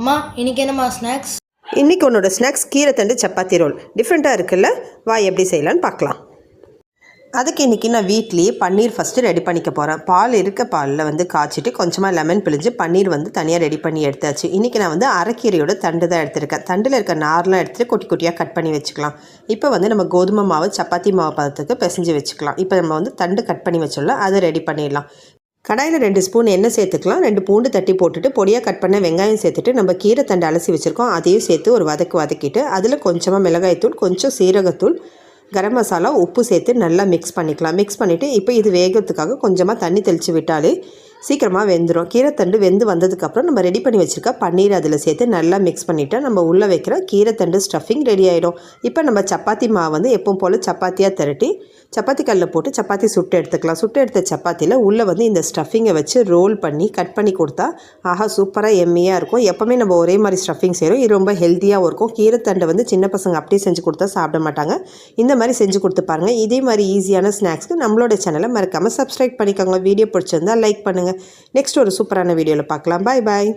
அம்மா இன்னைக்கு என்னம்மா ஸ்நாக்ஸ் இன்றைக்கி உன்னோட ஸ்நாக்ஸ் கீரை தண்டு சப்பாத்தி ரோல். டிஃப்ரெண்ட்டாக இருக்குல்ல? வா எப்படி செய்யலான்னு பார்க்கலாம். அதுக்கு இன்றைக்கி நான் வீட்லேயே பன்னீர் ஃபஸ்ட்டு ரெடி பண்ணிக்க போகிறேன் பால் இருக்க பாலில் வந்து காய்ச்சிட்டு கொஞ்சமாக லெமன் பிழிஞ்சு பன்னீர் வந்து தனியாக ரெடி பண்ணி எடுத்தாச்சு. இன்றைக்கி நான் வந்து அரைக்கீரையோட தண்டு தான் எடுத்திருக்கேன். தண்டில் இருக்க நார்லாம் எடுத்துகிட்டு குட்டி குட்டியாக கட் பண்ணி வச்சுக்கலாம். இப்போ வந்து நம்ம கோதுமை மாவு சப்பாத்தி மாவு பதத்துக்கு பிசைஞ்சு வச்சுக்கலாம். இப்போ நம்ம வந்து தண்டு கட் பண்ணி வச்சோம்ல அதை ரெடி பண்ணிடலாம். கடாயில் ரெண்டு ஸ்பூன் எண்ணெய் சேர்த்துக்கலாம். ரெண்டு பூண்டு தட்டி போட்டுட்டு பொடியாக கட் பண்ண வெங்காயம் சேர்த்துட்டு நம்ம கீரை தண்டு அலசி வச்சுருக்கோம். அதையும் சேர்த்து ஒரு வதக்கு வதக்கிட்டு அதில் கொஞ்சமாக மிளகாய்த்தூள் கொஞ்சம் சீரகத்தூள் கரம் மசாலா உப்பு சேர்த்து நல்லா மிக்ஸ் பண்ணிக்கலாம். மிக்ஸ் பண்ணிவிட்டு இப்போ இது வேகத்துக்காக கொஞ்சமாக தண்ணி தெளித்து விட்டாலே சீக்கிரமாக வெந்துடும் கீரைத்தண்டு வெந்து வந்ததுக்கப்புறம் நம்ம ரெடி பண்ணி வச்சுருக்க பன்னீர் அதில் சேர்த்து நல்லா மிக்ஸ் பண்ணிவிட்டா நம்ம உள்ளே வைக்கிற கீரைத்தண்டு ஸ்டஃபிங் ரெடி ஆகிடும் இப்போ நம்ம சப்பாத்தி மாவு வந்து எப்பவும் போல் சப்பாத்தியாக திரட்டி சப்பாத்தி கல்லில் போட்டு சப்பாத்தி சுட்டு எடுத்துக்கலாம். சுட்டு எடுத்த சப்பாத்தியில் உள்ளே வந்து இந்த ஸ்டஃபிங்கை வச்சு ரோல் பண்ணி கட் பண்ணி கொடுத்தா ஆஹா சூப்பராக எம்மியாக இருக்கும். எப்போவுமே நம்ம ஒரே மாதிரி ஸ்டஃபிங் செய்கிறோம் இது ரொம்ப ஹெல்த்தியாகவும் இருக்கும். கீரைத்தண்டை வந்து சின்ன பசங்க அப்படியே செஞ்சு கொடுத்தா சாப்பிட மாட்டாங்க. இந்த மாதிரி செஞ்சு கொடுத்து பாருங்கள் இதே மாதிரி ஈஸியான ஸ்நாக்ஸ்க்கு நம்மளோட சேனலை மறக்காமல் சப்ஸ்கிரைப் பண்ணிக்கோங்க. வீடியோ பிடிச்சிருந்தால் லைக் பண்ணுங்கள் நெக்ஸ்ட் ஒரு சூப்பரான வீடியோவில் பார்க்கலாம். பாய் பாய்